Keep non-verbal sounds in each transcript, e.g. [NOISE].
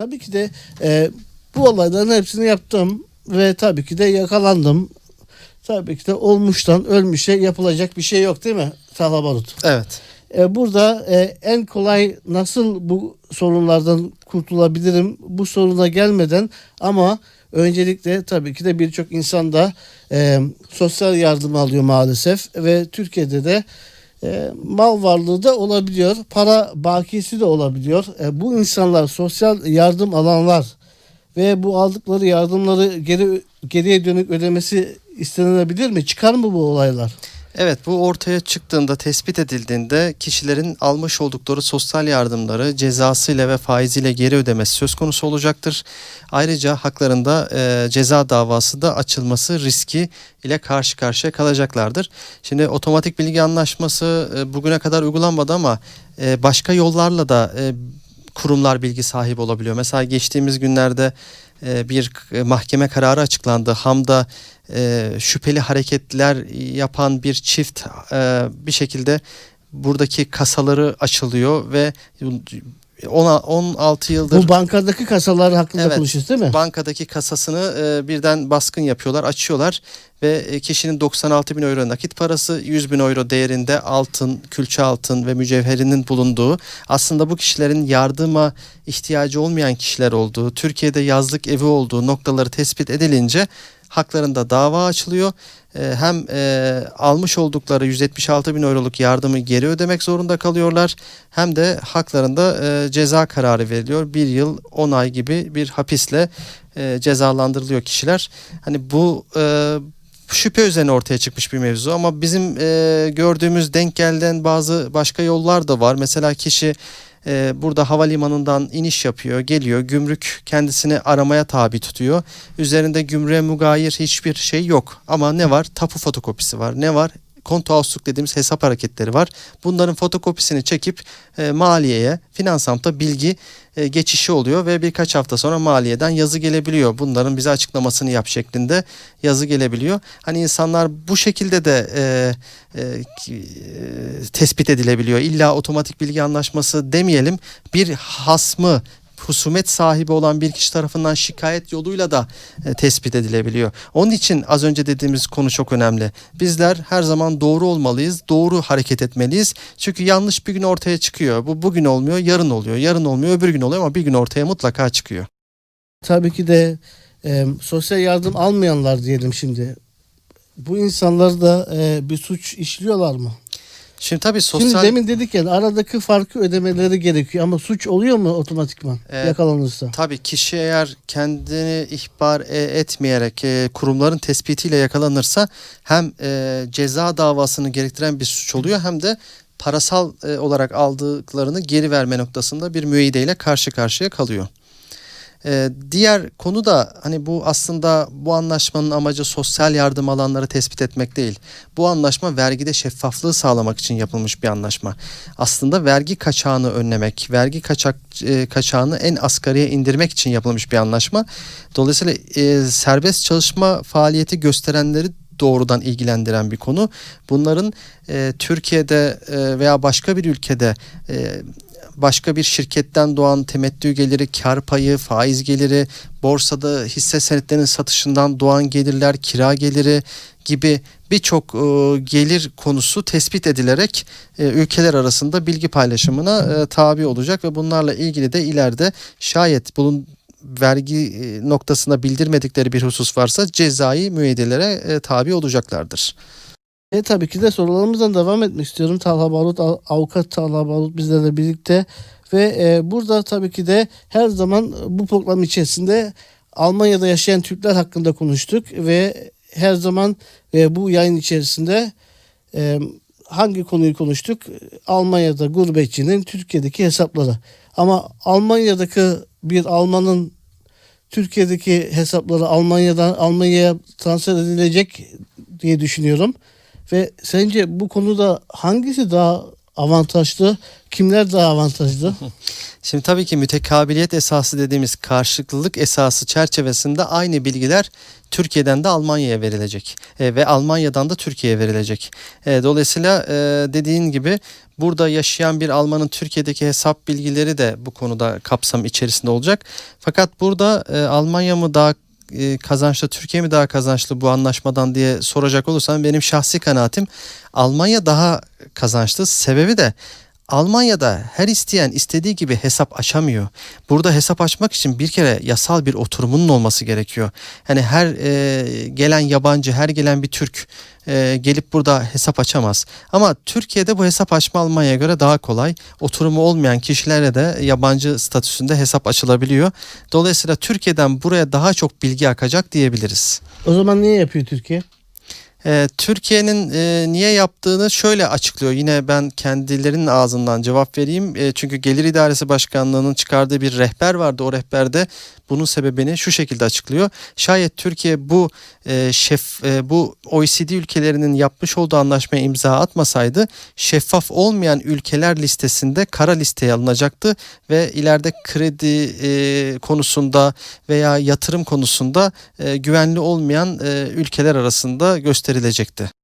Tabii ki de e, bu olayların hepsini yaptım ve tabii ki de yakalandım. Tabii ki de olmuştan ölmüşe yapılacak bir şey yok değil mi Talha Barut? Evet. E, burada e, en kolay nasıl bu sorunlardan kurtulabilirim bu soruna gelmeden ama öncelikle tabii ki de birçok insan da e, sosyal yardım alıyor maalesef ve Türkiye'de de e, mal varlığı da olabiliyor, para bakiyesi de olabiliyor. E, bu insanlar sosyal yardım alanlar ve bu aldıkları yardımları geri geriye dönük ödemesi istenilebilir mi? Çıkar mı bu olaylar? Evet bu ortaya çıktığında tespit edildiğinde kişilerin almış oldukları sosyal yardımları cezasıyla ve faiziyle geri ödemesi söz konusu olacaktır. Ayrıca haklarında e, ceza davası da açılması riski ile karşı karşıya kalacaklardır. Şimdi otomatik bilgi anlaşması e, bugüne kadar uygulanmadı ama e, başka yollarla da e, kurumlar bilgi sahibi olabiliyor. Mesela geçtiğimiz günlerde bir k- mahkeme kararı açıklandı. Hamda e, şüpheli hareketler yapan bir çift e, bir şekilde buradaki kasaları açılıyor ve ona 16 yıldır Bu bankadaki kasalar hakkında Evet. konuşuyoruz değil mi? bankadaki kasasını e, birden baskın yapıyorlar, açıyorlar ve e, kişinin 96 bin euro nakit parası, 100 bin euro değerinde altın, külçe altın ve mücevherinin bulunduğu, aslında bu kişilerin yardıma ihtiyacı olmayan kişiler olduğu, Türkiye'de yazlık evi olduğu noktaları tespit edilince haklarında dava açılıyor. E, hem e, almış oldukları 176 bin euroluk yardımı geri ödemek zorunda kalıyorlar hem de haklarında e, ceza kararı veriliyor. Bir yıl 10 ay gibi bir hapisle e, cezalandırılıyor kişiler. Hani bu şüphe üzerine ortaya çıkmış bir mevzu ama bizim gördüğümüz denk gelen bazı başka yollar da var. Mesela kişi e, burada havalimanından iniş yapıyor, geliyor, gümrük kendisini aramaya tabi tutuyor. Üzerinde gümrüğe mugayir hiçbir şey yok ama ne var? Tapu fotokopisi var. Ne var? Konto ausluk dediğimiz hesap hareketleri var. Bunların fotokopisini çekip e, maliyeye, finansamta bilgi e, geçişi oluyor ve birkaç hafta sonra maliyeden yazı gelebiliyor. Bunların bize açıklamasını yap şeklinde yazı gelebiliyor. Hani insanlar bu şekilde de e, e, e, tespit edilebiliyor. İlla otomatik bilgi anlaşması demeyelim. Bir hasmı husumet sahibi olan bir kişi tarafından şikayet yoluyla da e, tespit edilebiliyor. Onun için az önce dediğimiz konu çok önemli. Bizler her zaman doğru olmalıyız, doğru hareket etmeliyiz. Çünkü yanlış bir gün ortaya çıkıyor. Bu bugün olmuyor, yarın oluyor. Yarın olmuyor, öbür gün oluyor ama bir gün ortaya mutlaka çıkıyor. Tabii ki de e, sosyal yardım almayanlar diyelim şimdi. Bu insanlar da e, bir suç işliyorlar mı? Şimdi tabii Şimdi sosyal demin dedik ya aradaki farkı ödemeleri gerekiyor ama suç oluyor mu otomatikman Evet. yakalanırsa? Tabii kişi eğer kendini ihbar e, etmeyerek e, kurumların tespitiyle yakalanırsa hem e, ceza davasını gerektiren bir suç oluyor hem de parasal e, olarak aldıklarını geri verme noktasında bir müeyyideyle karşı karşıya kalıyor. E, diğer konu da hani bu aslında bu anlaşmanın amacı sosyal yardım alanları tespit etmek değil. Bu anlaşma vergide şeffaflığı sağlamak için yapılmış bir anlaşma. Aslında vergi kaçağını önlemek, vergi kaçak e, kaçağını en asgariye indirmek için yapılmış bir anlaşma. Dolayısıyla e, serbest çalışma faaliyeti gösterenleri doğrudan ilgilendiren bir konu. Bunların e, Türkiye'de e, veya başka bir ülkede e, başka bir şirketten doğan temettü geliri, kar payı, faiz geliri, borsada hisse senetlerinin satışından doğan gelirler, kira geliri gibi birçok e, gelir konusu tespit edilerek e, ülkeler arasında bilgi paylaşımına e, tabi olacak ve bunlarla ilgili de ileride şayet bulun vergi noktasında bildirmedikleri bir husus varsa cezai müeyyidelere tabi olacaklardır. E tabii ki de sorularımızdan devam etmek istiyorum. Talha Barut, av- avukat Talha Barut bizlerle birlikte ve e, burada tabii ki de her zaman bu program içerisinde Almanya'da yaşayan Türkler hakkında konuştuk ve her zaman e, bu yayın içerisinde e, hangi konuyu konuştuk? Almanya'da gurbetçinin Türkiye'deki hesapları. Ama Almanya'daki bir Almanın Türkiye'deki hesapları Almanya'dan Almanya'ya transfer edilecek diye düşünüyorum. Ve sence bu konuda hangisi daha avantajlı? Kimler daha avantajlı? [LAUGHS] Şimdi tabii ki mütekabiliyet esası dediğimiz karşılıklılık esası çerçevesinde aynı bilgiler Türkiye'den de Almanya'ya verilecek E, ve Almanya'dan da Türkiye'ye verilecek. E, dolayısıyla e, dediğin gibi burada yaşayan bir Almanın Türkiye'deki hesap bilgileri de bu konuda kapsam içerisinde olacak. Fakat burada e, Almanya mı daha e, kazançlı, Türkiye mi daha kazançlı bu anlaşmadan diye soracak olursan benim şahsi kanaatim Almanya daha kazançlı. Sebebi de Almanya'da her isteyen istediği gibi hesap açamıyor. Burada hesap açmak için bir kere yasal bir oturumunun olması gerekiyor. Yani her e, gelen yabancı, her gelen bir Türk e, gelip burada hesap açamaz. Ama Türkiye'de bu hesap açma Almanya'ya göre daha kolay. Oturumu olmayan kişilere de yabancı statüsünde hesap açılabiliyor. Dolayısıyla Türkiye'den buraya daha çok bilgi akacak diyebiliriz. O zaman niye yapıyor Türkiye? Ee, Türkiye'nin e, niye yaptığını şöyle açıklıyor. Yine ben kendilerinin ağzından cevap vereyim. E, çünkü Gelir İdaresi Başkanlığı'nın çıkardığı bir rehber vardı. O rehberde bunun sebebini şu şekilde açıklıyor. Şayet Türkiye bu e, şef e, bu OECD ülkelerinin yapmış olduğu anlaşmaya imza atmasaydı şeffaf olmayan ülkeler listesinde kara listeye alınacaktı ve ileride kredi e, konusunda veya yatırım konusunda e, güvenli olmayan e, ülkeler arasında gösterilecekti.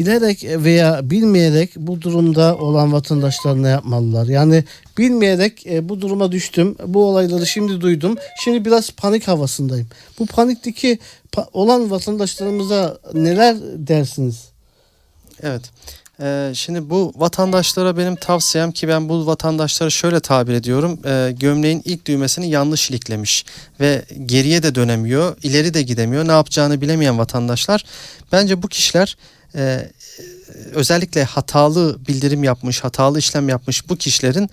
Bilerek veya bilmeyerek bu durumda olan vatandaşlar ne yapmalılar? Yani bilmeyerek e, bu duruma düştüm. Bu olayları şimdi duydum. Şimdi biraz panik havasındayım. Bu panikteki pa- olan vatandaşlarımıza neler dersiniz? Evet. Ee, şimdi bu vatandaşlara benim tavsiyem ki ben bu vatandaşları şöyle tabir ediyorum. Ee, gömleğin ilk düğmesini yanlış iliklemiş ve geriye de dönemiyor, ileri de gidemiyor. Ne yapacağını bilemeyen vatandaşlar. Bence bu kişiler e, özellikle hatalı bildirim yapmış, hatalı işlem yapmış bu kişilerin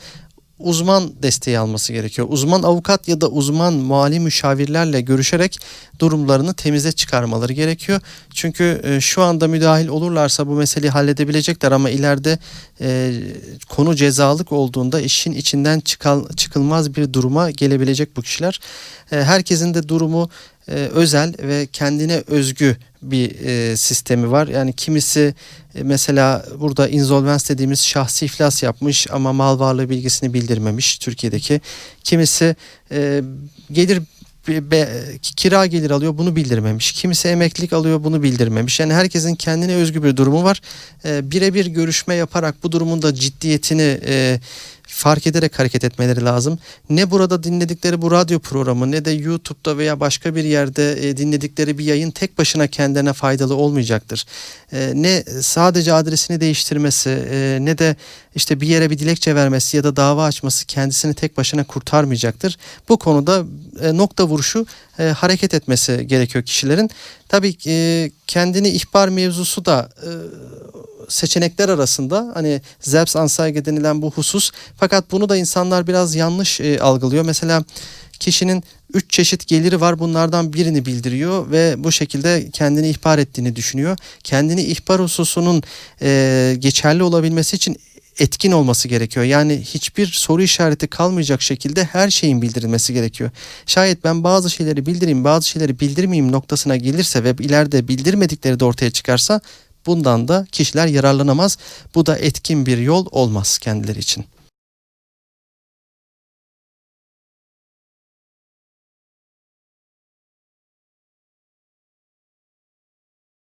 uzman desteği alması gerekiyor. Uzman avukat ya da uzman mali müşavirlerle görüşerek durumlarını temize çıkarmaları gerekiyor. Çünkü e, şu anda müdahil olurlarsa bu meseleyi halledebilecekler ama ileride e, konu cezalık olduğunda işin içinden çıkal, çıkılmaz bir duruma gelebilecek bu kişiler. E, herkesin de durumu e, özel ve kendine özgü bir e, sistemi var. Yani kimisi e, mesela burada insolvens dediğimiz şahsi iflas yapmış ama mal varlığı bilgisini bildirmemiş Türkiye'deki. Kimisi e, gelir be- kira gelir alıyor bunu bildirmemiş. Kimisi emeklilik alıyor bunu bildirmemiş. Yani herkesin kendine özgü bir durumu var. E, birebir görüşme yaparak bu durumun da ciddiyetini e, fark ederek hareket etmeleri lazım. Ne burada dinledikleri bu radyo programı ne de YouTube'da veya başka bir yerde e, dinledikleri bir yayın tek başına kendine faydalı olmayacaktır. E, ne sadece adresini değiştirmesi e, ne de işte bir yere bir dilekçe vermesi ya da dava açması kendisini tek başına kurtarmayacaktır. Bu konuda e, nokta vuruşu e, hareket etmesi gerekiyor kişilerin. Tabii e, kendini ihbar mevzusu da e, seçenekler arasında hani Selbstanzeige denilen bu husus fakat bunu da insanlar biraz yanlış e, algılıyor. Mesela kişinin üç çeşit geliri var bunlardan birini bildiriyor ve bu şekilde kendini ihbar ettiğini düşünüyor. Kendini ihbar hususunun e, geçerli olabilmesi için etkin olması gerekiyor. Yani hiçbir soru işareti kalmayacak şekilde her şeyin bildirilmesi gerekiyor. Şayet ben bazı şeyleri bildireyim, bazı şeyleri bildirmeyeyim noktasına gelirse ve ileride bildirmedikleri de ortaya çıkarsa bundan da kişiler yararlanamaz. Bu da etkin bir yol olmaz kendileri için.